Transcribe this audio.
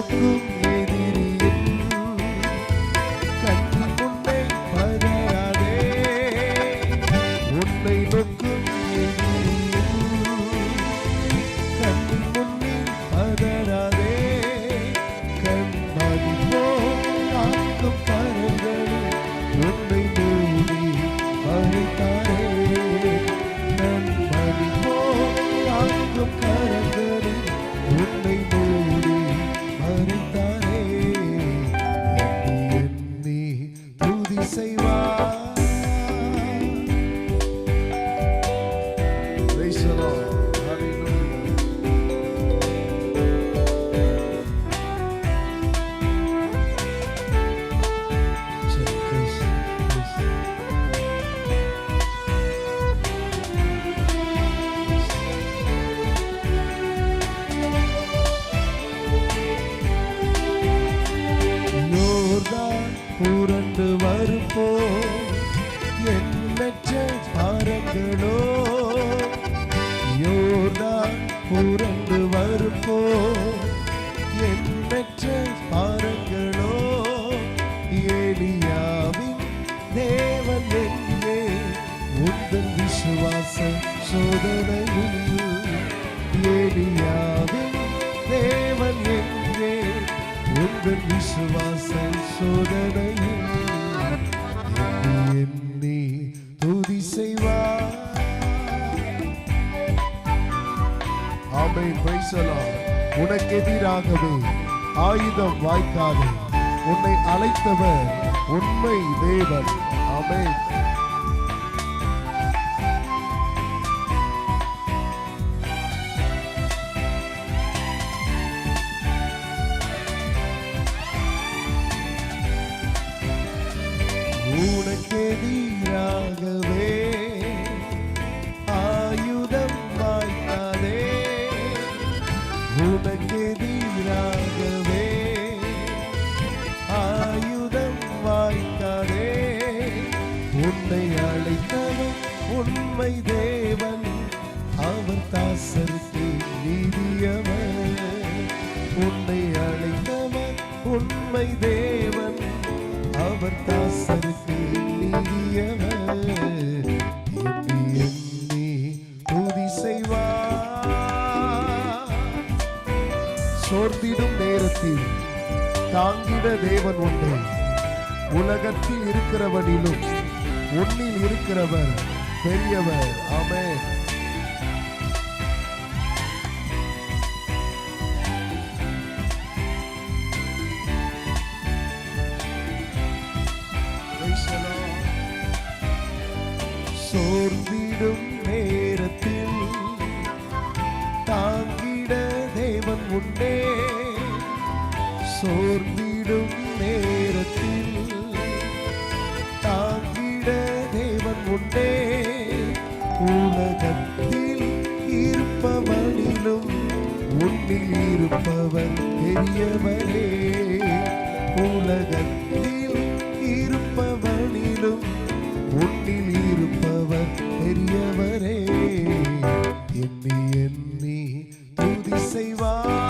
உன்னை செய்வார் புரண்டு வருப்போ எண்ணற்ற பாரங்களோ யோர்தான் புரண்டு வருப்போ எண்ணற்ற பாரங்களோ ஏலியாவின் தேவன் எங்கே? உந்தன் விசுவாச சோதனையில் ஏலியாவின் தேவன் எங்கே? உங்கள் விசுவாச சோதனை உனக்கு எதிராகவே ஆயுதம் வாய்க்காது. உன்னை அழைத்தவர் உண்மை தேவன். அமை உனக்கே உனக்கெதிராகவே ஆயுதம் வாய்க்காதே உன்னை அழைத்தவன் உண்மை தேவன். அவர் தாசருக்கு நீதியவர் உன்னை அழைத்தவன் உண்மை தேவன். அவர் தாசருக்கு சோர்ந்திடும் நேரத்தில் தாங்கிட தேவன் உண்டு உலகத்தில் இருக்கிறவனிலும் உன்னில் இருக்கிறவர் பெரியவர். ஆமே சோர்ந்திடும் நேரத்தில் தாங்கிட தேவன் உண்டே. சோர்ந்திடும் நேரத்தில். தாங்கிட தேவன் உண்டே. உலகத்தில் இருப்பவனிலும் உன்னில் இருப்பவர் பெரியவனே. உலகத்தில் இருப்பவனிலும் உன்னில் இருப்பவர் பெரியவரே எண்ணி எண்ணி துதி செய்வார்